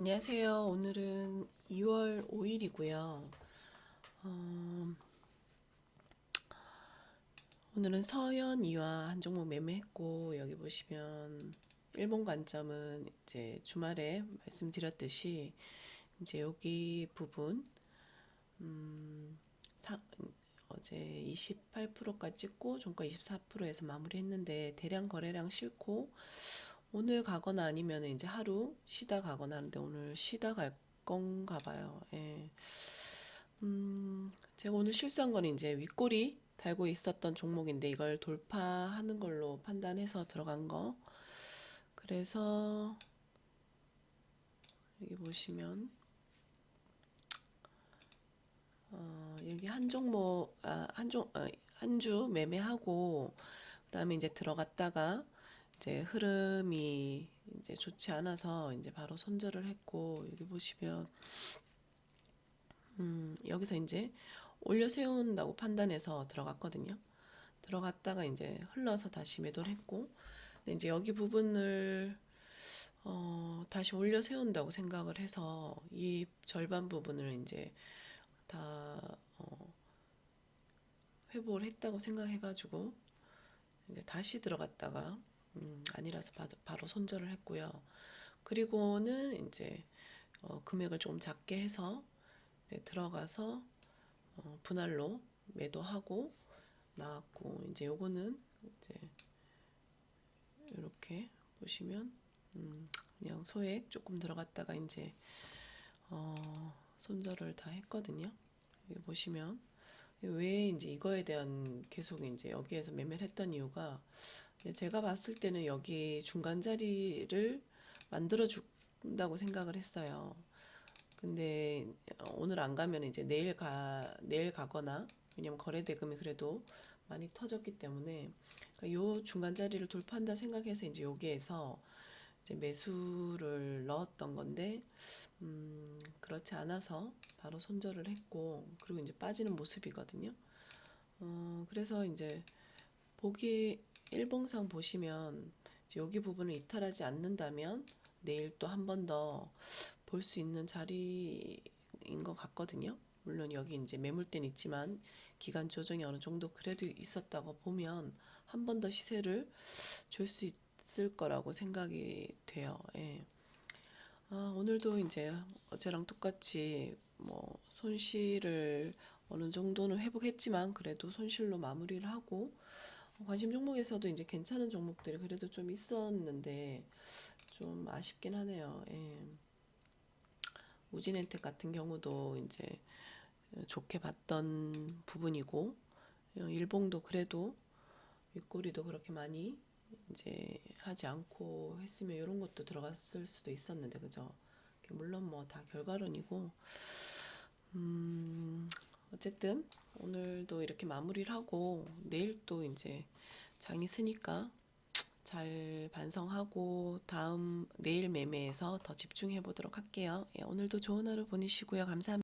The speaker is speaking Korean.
안녕하세요. 오늘은 2월 5일이고요. 어, 오늘은 서연이와 한 종목 매매했고 여기 보시면 일본 관점은 이제 주말에 말씀드렸듯이 이제 여기 부분 음, 사, 어제 28%까지 찍고 종가 24%에서 마무리했는데 대량 거래량 싫고 오늘 가거나 아니면 이제 하루 쉬다 가거나 하는데 오늘 쉬다 갈 건가 봐요. 예. 음, 제가 오늘 실수한 건 이제 윗꼬리 달고 있었던 종목인데 이걸 돌파하는 걸로 판단해서 들어간 거. 그래서 여기 보시면 어, 여기 한 종목 아, 한종 아, 한주 매매하고 그다음에 이제 들어갔다가 이제 흐름이 이제 좋지 않아서 이제 바로 손절을 했고 여기 보시면 음, 여기서 이제 올려 세운다고 판단해서 들어갔거든요. 들어갔다가 이제 흘러서 다시 매도를 했고 근데 이제 여기 부분을 어, 다시 올려 세운다고 생각을 해서 이 절반 부분을 이제 다 어, 회복을 했다고 생각해가지고 이제 다시 들어갔다가 음, 아니라서 바로, 바로 손절을 했고요. 그리고는 이제 어, 금액을 조금 작게 해서 들어가서 어, 분할로 매도하고 나왔고 이제 요거는 이제 이렇게 보시면 음, 그냥 소액 조금 들어갔다가 이제 어, 손절을 다 했거든요. 여기 보시면 왜 이제 이거에 대한 계속 이제 여기에서 매매를 했던 이유가 제가 봤을 때는 여기 중간 자리를 만들어 준다고 생각을 했어요. 근데 오늘 안 가면 이제 내일 가 내일 가거나 왜냐면 거래 대금이 그래도 많이 터졌기 때문에 그러니까 요 중간 자리를 돌파한다 생각해서 이제 여기에서 이제 매수를 넣었던 건데 음, 그렇지 않아서 바로 손절을 했고 그리고 이제 빠지는 모습이거든요. 어, 그래서 이제 보기 일봉상 보시면 여기 부분을 이탈하지 않는다면 내일 또 한 번 더 볼 수 있는 자리인 것 같거든요. 물론 여기 이제 매물대는 있지만 기간 조정이 어느 정도 그래도 있었다고 보면 한 번 더 시세를 줄 수 있 을 거라고 생각이 돼요. 예. 아, 오늘도 이제 어제랑 똑같이 뭐 손실을 어느 정도는 회복했지만 그래도 손실로 마무리를 하고 관심 종목에서도 이제 괜찮은 종목들이 그래도 좀 있었는데 좀 아쉽긴 하네요. 예. 우진엔텍 같은 경우도 이제 좋게 봤던 부분이고 어, 일봉도 그래도 윗꼬리도 그렇게 많이 이제 하지 않고 했으면 이런 것도 들어갔을 수도 있었는데 그죠? 물론 뭐 다 결과론이고 음 어쨌든 오늘도 이렇게 마무리를 하고 내일 또 이제 장이 쓰니까 잘 반성하고 다음 내일 매매에서 더 집중해 보도록 할게요. 예, 오늘도 좋은 하루 보내시고요. 감사합니다.